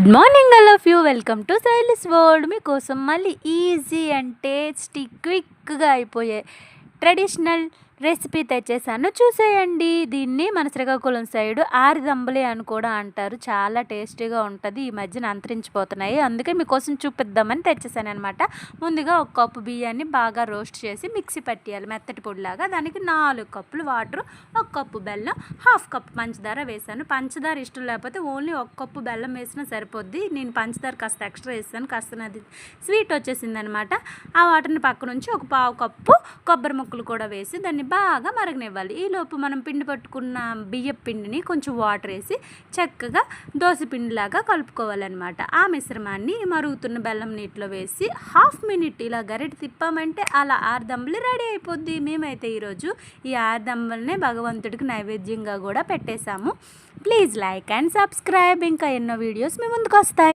Good morning all of you welcome to సైలిస్ world మీకోసం మళ్ళీ easy and tasty క్విక్గా అయిపోయే ట్రెడిషనల్ రెసిపీ తెచ్చేసాను. చూసేయండి. దీన్ని మన శ్రీకాకుళం సైడ్ ఆరిదంబలి అని కూడా అంటారు. చాలా టేస్టీగా ఉంటుంది. ఈ మధ్యన అంతరించిపోతున్నాయి. అందుకే మీకోసం చూపిద్దామని తెచ్చేసాను అనమాట ముందుగా ఒక కప్పు బియ్యాన్ని బాగా రోస్ట్ చేసి మిక్సీ పట్టేయాలి. మెత్తటి పొడిలాగా. దానికి నాలుగు కప్పులు వాటర్ ఒక కప్పు బెల్లం హాఫ్ కప్ పంచదార వేసాను. పంచదార ఇష్టం లేకపోతే ఓన్లీ ఒక కప్పు బెల్లం వేసినా సరిపోద్ది. నేను పంచదార కాస్త ఎక్స్ట్రా వేసాను కాస్త నాది స్వీట్ వచ్చేసింది అనమాట ఆ వాటర్ని పక్క నుంచి ఒక పావు కప్పు కొబ్బరి ముక్కలు కూడా వేసి దాన్ని బాగా మరగనివ్వాలి. ఈలోపు మనం పిండి పట్టుకున్న బియ్యం పిండిని కొంచెం వాటర్ వేసి చక్కగా దోశ పిండిలాగా కలుపుకోవాలన్నమాట. ఆ మిశ్రమాన్ని మరుగుతున్న బెల్లం నీటిలో వేసి హాఫ్ మినిట్ ఇలా గరిట తిప్పామంటే అలా ఆరుదంబలి రెడీ అయిపోద్ది. మేమైతే ఈరోజు ఈ ఆరుదంబల్నే భగవంతుడికి నైవేద్యంగా కూడా పెట్టేశాము. Please like and subscribe. ఇంకా ఎన్నో వీడియోస్ మీ ముందుకు వస్తాయి.